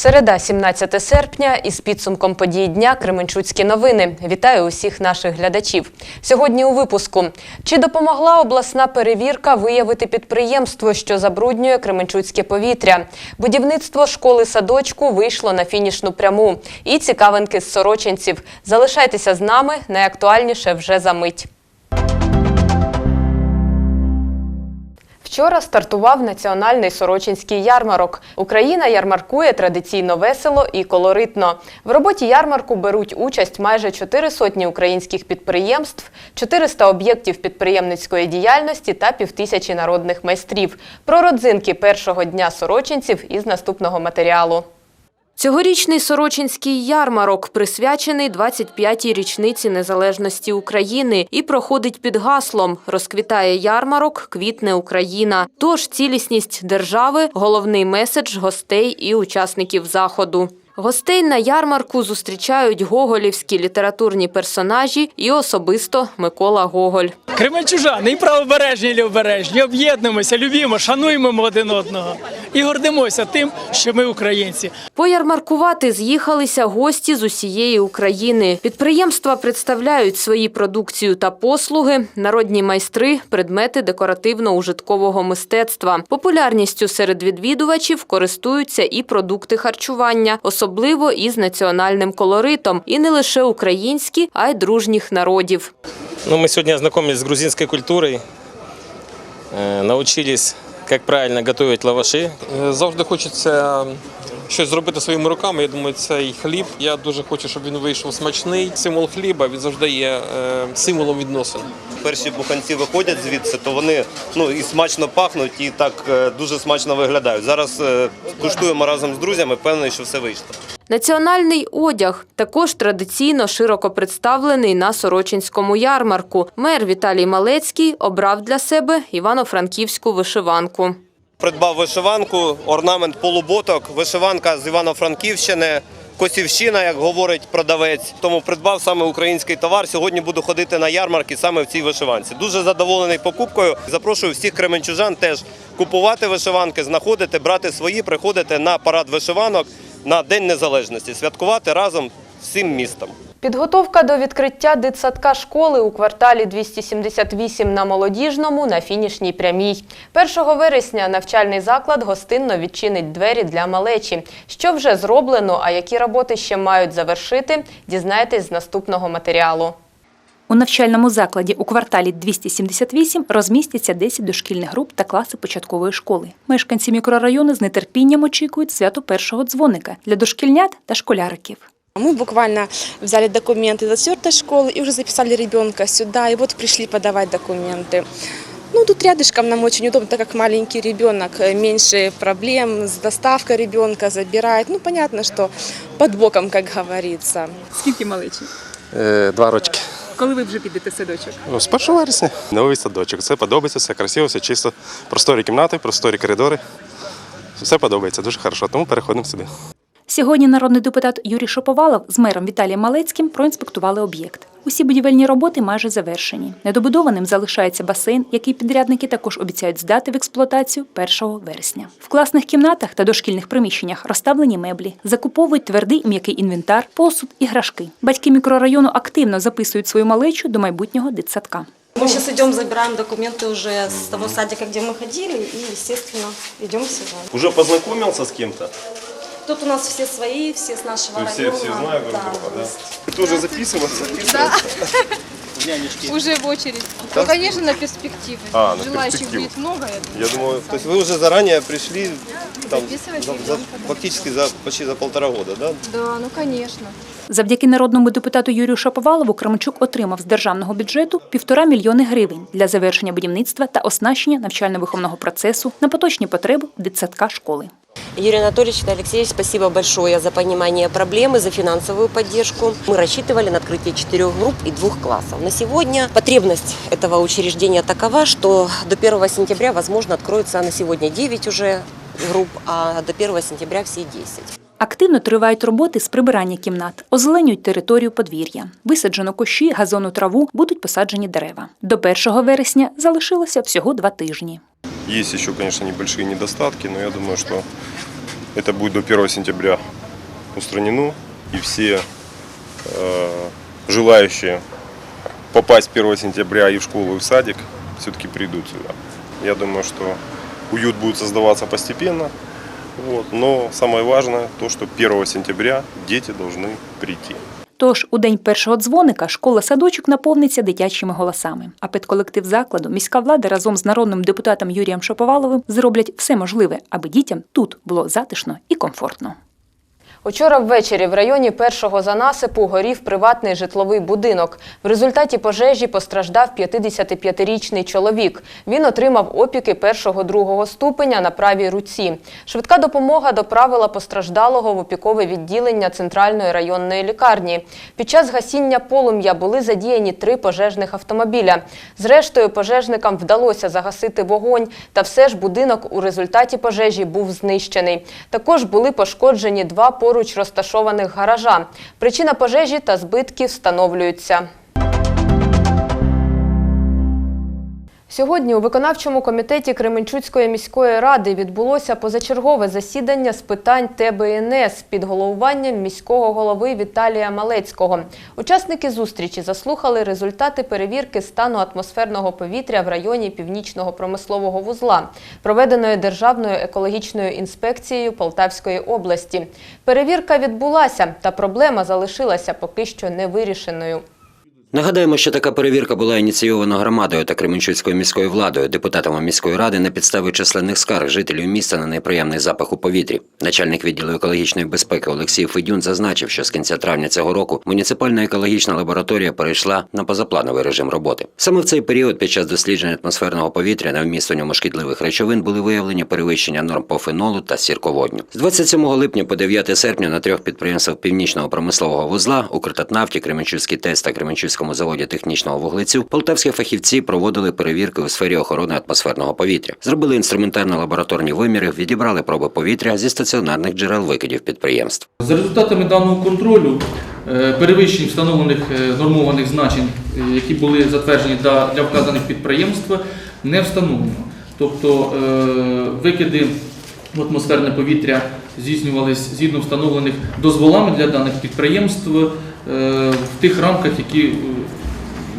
Середа, 17 серпня, із підсумком подій дня Кременчуцькі новини. Вітаю усіх наших глядачів. Сьогодні у випуску. Чи допомогла обласна перевірка виявити підприємство, що забруднює Кременчуцьке повітря? Будівництво школи-садочку вийшло на фінішну пряму. І цікавинки з сорочинців. Залишайтеся з нами, найактуальніше вже за мить. Вчора стартував національний сорочинський ярмарок. Україна ярмаркує традиційно весело і колоритно. В роботі ярмарку беруть участь майже чотири сотні українських підприємств, 400 об'єктів підприємницької діяльності та півтисячі народних майстрів. Про родзинки першого дня сорочинців із наступного матеріалу. Цьогорічний Сорочинський ярмарок присвячений 25-й річниці незалежності України і проходить під гаслом «Розквітає ярмарок, квітне Україна». Тож цілісність держави – головний меседж гостей і учасників заходу. Гостей на ярмарку зустрічають гоголівські літературні персонажі і особисто Микола Гоголь. Кременчужани і правобережні, і лівобережні, об'єднуємося, любімо, шануємо один одного і гордимося тим, що ми українці. Поярмаркувати з'їхалися гості з усієї України. Підприємства представляють свої продукцію та послуги, народні майстри, предмети декоративно-ужиткового мистецтва. Популярністю серед відвідувачів користуються і продукти харчування, особливо із національним колоритом, і не лише українські, а й дружніх народів. Ну, мы сегодня ознакомились с грузинской культурой, э, научились, как правильно готують лаваши. Е, Завжди хочеться щось зробити своїми руками. Я думаю, цей хліб. Я дуже хочу, щоб він вийшов смачний. Символ хліба він завжди є е, символом відносин. перші буханці виходять звідси, то вони ну і смачно пахнуть, і так е, дуже смачно виглядають. Зараз куштуємо разом з друзями, Певний, що все вийшло. Національний одяг також традиційно широко представлений на Сорочинському ярмарку. Мер Віталій Малецький обрав для себе івано-франківську вишиванку. Придбав вишиванку, орнамент полуботок, вишиванка з Івано-Франківщини. Косівщина, як говорить продавець, тому придбав саме український товар. Сьогодні буду ходити на ярмарки саме в цій вишиванці. Дуже задоволений покупкою. Запрошую всіх кременчужан теж купувати вишиванки, знаходити, брати свої, приходити на парад вишиванок на День Незалежності, святкувати разом всім містом. Підготовка до відкриття дитсадка школи у кварталі 278 на Молодіжному на фінішній прямій. 1 вересня навчальний заклад гостинно відчинить двері для малечі. Що вже зроблено, а які роботи ще мають завершити, дізнайтесь з наступного матеріалу. У навчальному закладі у кварталі 278 розмістяться 10 дошкільних груп та класи початкової школи. Мешканці мікрорайону з нетерпінням очікують свято першого дзвоника для дошкільнят та школяриків. Мы буквально взяли документы из четвертой школы и уже записали ребенка сюда, и вот пришли подавать документы. Ну, тут рядышком нам очень удобно, так как маленький ребенок, э, меньше проблем с доставкой ребенка забирает. Ну, понятно, что под боком, как говорится. Скільки малечі? Е, Два рочки. Коли ви вже підете в садочок? Ну, З 1 вересня. Новий садочок. Все подобається, все красиво, все чисто. Просторі кімнати, просторі коридори. Все подобається, дуже хорошо. Тому переходимо сюди. Сьогодні народний депутат Юрій Шоповалов з мером Віталієм Малецьким проінспектували об'єкт. Усі будівельні роботи майже завершені. Недобудованим залишається басейн, який підрядники також обіцяють здати в експлуатацію 1 вересня. В класних кімнатах та дошкільних приміщеннях розставлені меблі, закуповують твердий і м'який інвентар, посуд, іграшки. Батьки мікрорайону активно записують свою малечу до майбутнього дитсадка. Мы сейчас идем, забираем документы уже с того садика, где мы ходили, и, естественно, идем сюда. Уже познайомився з ким-то? Тут у нас все свои, все с нашего То есть все- района. все знают друг да, друга, да? Тоже записувався? Уже в очередь. Ну, конечно, на перспективы. А, на Желающих перспективу. будет много, я думаю. Я думаю, то есть вы уже заранее пришли там, Записывать за- за- да. фактически за, почти за полтора года, да? Да, ну конечно. Завдяки народному депутату Юрію Шаповалову Кременчук отримав з державного бюджету півтора мільйони гривень для завершення будівництва та оснащення навчально-виховного процесу на поточні потреби дитсадка школи. Юрий Анатольевич и Алексей, спасибо большое за понимание проблемы, за финансовую поддержку. Мы рассчитывали на открытие четырех групп и двух классов. На сегодня потребность этого учреждения такова, что до 1 сентября, возможно, откроется на сегодня 9 уже групп, а до 1 сентября все 10. Активно тривають роботи з прибирання кімнат, озеленюють територію подвір'я. Висаджено кущі, газону траву, будуть посаджені дерева. До 1 вересня залишилося всього два тижні. Есть еще, конечно, небольшие недостатки, но я думаю, что это будет до 1 сентября устранено, все э, желающие попасть 1 сентября и в школу, и в садик все-таки придут сюда. Я думаю, что уют будет создаваться постепенно, вот, но самое важное то, что 1 сентября дети должны прийти. Тож у день першого дзвоника школа-садочок наповниться дитячими голосами. А педколектив закладу міська влада разом з народним депутатом Юрієм Шаповаловим зроблять все можливе, аби дітям тут було затишно і комфортно. Учора ввечері в районі першого занасипу горів приватний житловий будинок. В результаті пожежі постраждав 55-річний чоловік. Він отримав опіки першого-другого ступеня на правій руці. Швидка допомога доправила постраждалого в опікове відділення центральної районної лікарні. Під час гасіння полум'я були задіяні три пожежних автомобіля. Зрештою, пожежникам вдалося загасити вогонь, та все ж будинок у результаті пожежі був знищений. Також були пошкоджені два поруч розташованих гаража. Причина пожежі та збитків встановлюються. Сьогодні у виконавчому комітеті Кременчуцької міської ради відбулося позачергове засідання з питань ТБНС під головуванням міського голови Віталія Малецького. Учасники зустрічі заслухали результати перевірки стану атмосферного повітря в районі північного промислового вузла, проведеної Державною екологічною інспекцією Полтавської області. Перевірка відбулася, та проблема залишилася поки що невирішеною. Нагадаємо, що така перевірка була ініційована громадою та Кременчуцькою міською владою, депутатами міської ради на підставі численних скарг жителів міста на неприємний запах у повітрі. Начальник відділу екологічної безпеки Олексій Федюн зазначив, що з кінця травня цього року муніципальна екологічна лабораторія перейшла на позаплановий режим роботи. Саме в цей період під час дослідження атмосферного повітря на вміст ньому шкідливих речовин були виявлені перевищення норм по фенолу та сірководню. З 27 липня по 9 серпня на трьох підприємствах північного промислового вузла Укртатнафті, Кременчуцький ТЕС та Кременчуцькому заводі технічного вуглецю полтавські фахівці проводили перевірки у сфері охорони атмосферного повітря. Зробили інструментарно-лабораторні виміри, відібрали проби повітря зі стаціонарних джерел викидів підприємств. За результатами даного контролю е, перевищень встановлених е, нормованих значень, е, які були затверджені для вказаних підприємств, не встановлено. Тобто викиди в атмосферне повітря здійснювалися згідно встановлених дозволами для даних підприємств в тих рамках, які е,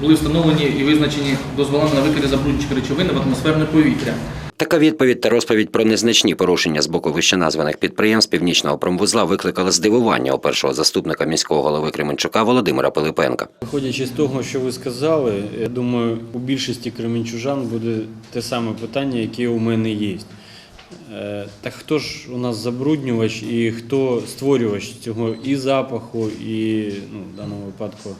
були встановлені і визначені дозволами на викиди забруднюючих речовин в атмосферне повітря. Така відповідь та розповідь про незначні порушення з боку вищеназваних підприємств північного промвузла викликала здивування у першого заступника міського голови Кременчука Володимира Пилипенка. Виходячи з того, що ви сказали, я думаю, у більшості кременчужан буде те саме питання, яке у мене є. Е, Так хто ж у нас забруднювач і хто створювач цього і запаху, і ну, в даному випадку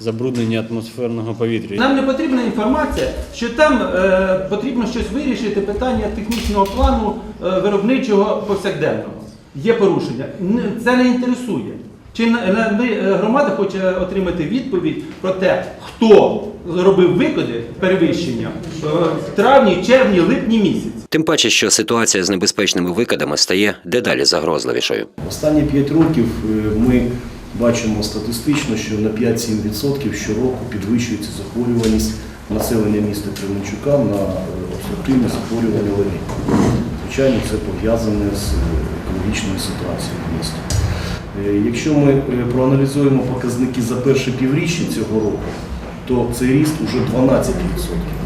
забруднення атмосферного повітря? Нам не потрібна інформація, що там е, потрібно щось вирішити, питання технічного плану е, виробничого повсякденного. Є порушення. Це не інтересує. Чи е, громада хоче отримати відповідь про те, хто робив викиди перевищення е, в травні, червні, липні місяці. Тим паче, що ситуація з небезпечними викидами стає дедалі загрозливішою. Останні 5 років е, ми бачимо статистично, що на 5-7% щороку підвищується захворюваність населення міста Кременчука на е, обструктивне захворювання легень. Звичайно, це пов'язане з е, екологічною ситуацією в місті. Якщо ми проаналізуємо показники за перше півріччя цього року, то цей ріст уже 12%.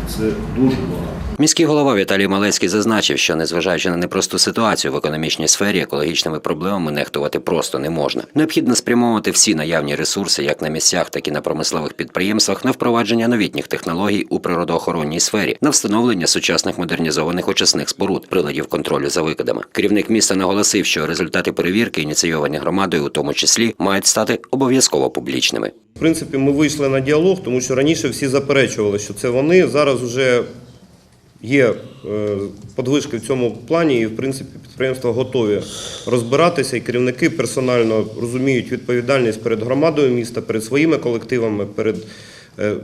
Це дуже багато. Міський голова Віталій Малецький зазначив, що незважаючи на непросту ситуацію в економічній сфері, екологічними проблемами нехтувати просто не можна. Необхідно спрямовувати всі наявні ресурси, як на місцях, так і на промислових підприємствах, на впровадження новітніх технологій у природоохоронній сфері, на встановлення сучасних модернізованих очисних споруд, приладів контролю за викидами. Керівник міста наголосив, що результати перевірки, ініційовані громадою, у тому числі, мають стати обов'язково публічними. В принципі, ми вийшли на діалог, тому що раніше всі заперечували, що це вони. Зараз вже є е, подвижки в цьому плані, і в принципі підприємства готові розбиратися, і керівники персонально розуміють відповідальність перед громадою міста, перед своїми колективами, перед е,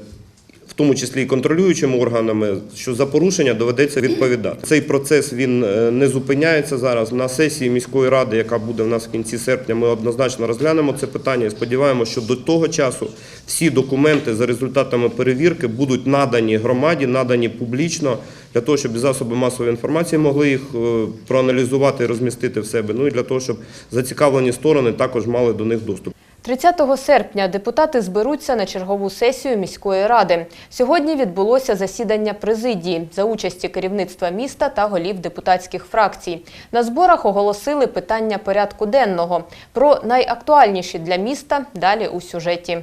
тому числі і контролюючими органами, що за порушення доведеться відповідати. Цей процес він е, не зупиняється зараз. На сесії міської ради, яка буде в нас в кінці серпня, ми однозначно розглянемо це питання і сподіваємося, що до того часу всі документи за результатами перевірки будуть надані громаді, надані публічно. для того, щоб засоби масової інформації могли їх е, проаналізувати і розмістити в себе. Ну і для того, щоб зацікавлені сторони також мали до них доступ. 30 серпня депутати зберуться на чергову сесію міської ради. Сьогодні відбулося засідання президії за участі керівництва міста та голів депутатських фракцій. На зборах оголосили питання порядку денного. Про найактуальніші для міста далі у сюжеті.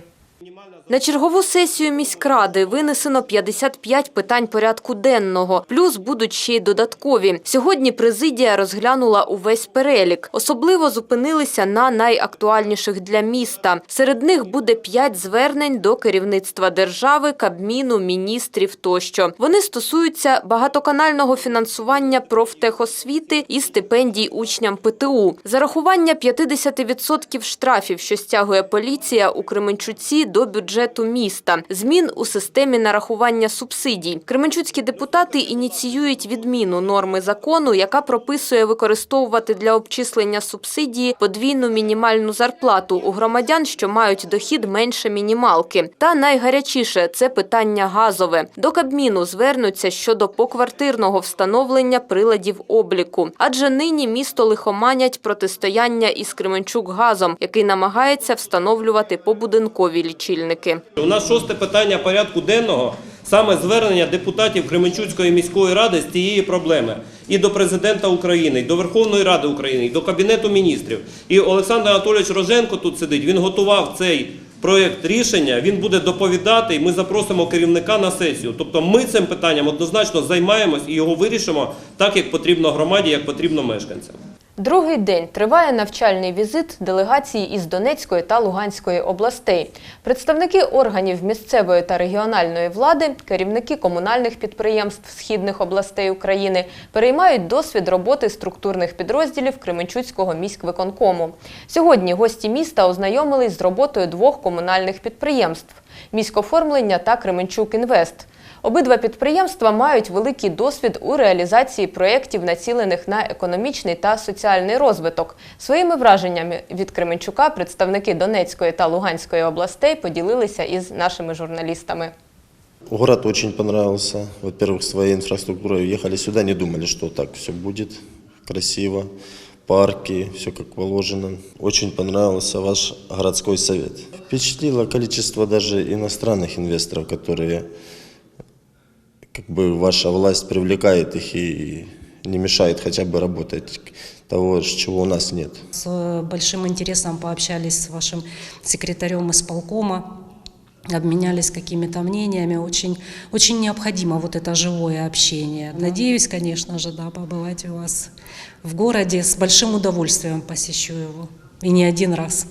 На чергову сесію міськради винесено 55 питань порядку денного, плюс будуть ще й додаткові. Сьогодні президія розглянула увесь перелік. Особливо зупинилися на найактуальніших для міста. Серед них буде 5 звернень до керівництва держави, кабміну, міністрів тощо. Вони стосуються багатоканального фінансування профтехосвіти і стипендій учням ПТУ, зарахування 50% штрафів, що стягує поліція у Кременчуці до бюджету міста, змін у системі нарахування субсидій. Кременчуцькі депутати ініціюють відміну норми закону, яка прописує використовувати для обчислення субсидії подвійну мінімальну зарплату у громадян, що мають дохід менше мінімалки. Та найгарячіше це питання газове. До Кабміну звернуться щодо поквартирного встановлення приладів обліку, адже нині місто лихоманять протистояння із Кременчук газом, який намагається встановлювати побудинкові лічильники. У нас шосте питання порядку денного саме звернення депутатів Кременчуцької міської ради з цієї проблеми і до президента України, і до Верховної Ради України, і до Кабінету міністрів. І Олександр Анатолійович Роженко тут сидить. Він готував цей проєкт рішення. Він буде доповідати, і ми запросимо керівника на сесію. Тобто, ми цим питанням однозначно займаємось і його вирішимо так, як потрібно громаді, як потрібно мешканцям. Другий день триває навчальний візит делегації із Донецької та Луганської областей. Представники органів місцевої та регіональної влади, керівники комунальних підприємств східних областей України переймають досвід роботи структурних підрозділів Кременчуцького міськвиконкому. Сьогодні гості міста ознайомились з роботою двох комунальних підприємств міськоформлення та Кременчук Інвест. Обидва підприємства мають великий досвід у реалізації проєктів, націлених на економічний та соціальний розвиток. Своїми враженнями від Кременчука представники Донецької та Луганської областей поділилися із нашими журналістами. Город очень понравился. Во-первых, своей инфраструктурой ехали сюда, не думали, что так все будет красиво. Парки, все как положено. Очень понравился ваш городской совет. Впечатлило количество даже иностранных инвесторов, которые как бы ваша власть привлекает их и не мешает хотя бы работать того, чего у нас нет. С большим интересом пообщались с вашим секретарем исполкома, обменялись какими-то мнениями. Очень, очень необходимо вот это живое общение. Надеюсь, конечно же, да, побывать у вас в городе. С большим удовольствием посещу его. И не один раз.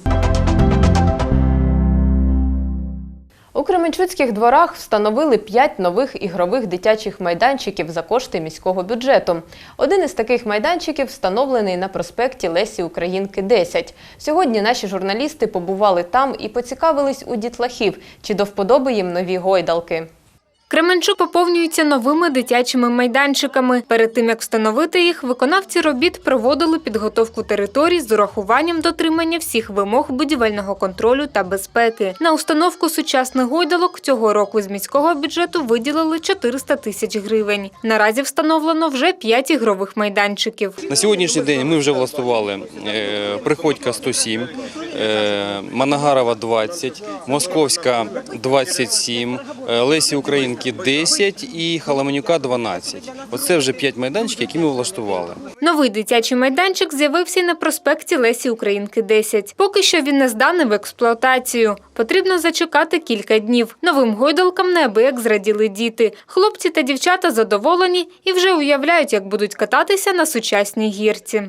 У Кременчуцьких дворах встановили п'ять нових ігрових дитячих майданчиків за кошти міського бюджету. Один із таких майданчиків встановлений на проспекті Лесі Українки 10. Сьогодні наші журналісти побували там і поцікавились у дітлахів, чи до вподоби їм нові гойдалки. Кременчук поповнюється новими дитячими майданчиками. Перед тим як встановити їх, виконавці робіт проводили підготовку територій з урахуванням дотримання всіх вимог будівельного контролю та безпеки. На установку сучасних гойдалок цього року з міського бюджету виділили 400 тисяч гривень. Наразі встановлено вже 5 ігрових майданчиків. На сьогоднішній день ми вже влаштували е, Приходька 107, е, Манагарова 20, Московська 27, е, Лесі Українки 10 і Халаманюка 12. Оце вже 5 майданчиків, які ми влаштували. Новий дитячий майданчик з'явився на проспекті Лесі Українки 10. Поки що він не зданий в експлуатацію. Потрібно зачекати кілька днів. Новим гойдалкам неабияк зраділи діти. Хлопці та дівчата задоволені і вже уявляють, як будуть кататися на сучасній гірці.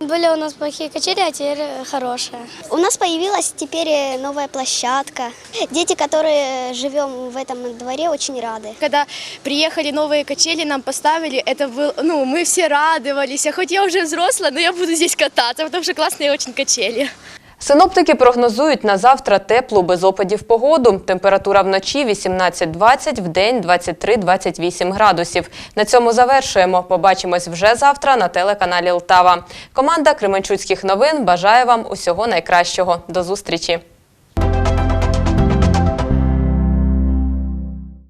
Были у нас плохие качели, а теперь хорошие. У нас появилась теперь новая площадка. Дети, которые живем в этом дворе, очень рады. Когда приехали новые качели, нам поставили, это был, ну, мы все радовались. А хоть я уже взрослая, но я буду здесь кататься, потому что классные очень качели. Синоптики прогнозують на завтра теплу без опадів погоду. Температура вночі 18-20, вдень 23-28 градусів. На цьому завершуємо. Побачимось вже завтра на телеканалі Лтава. Команда Кременчуцьких новин бажає вам усього найкращого. До зустрічі!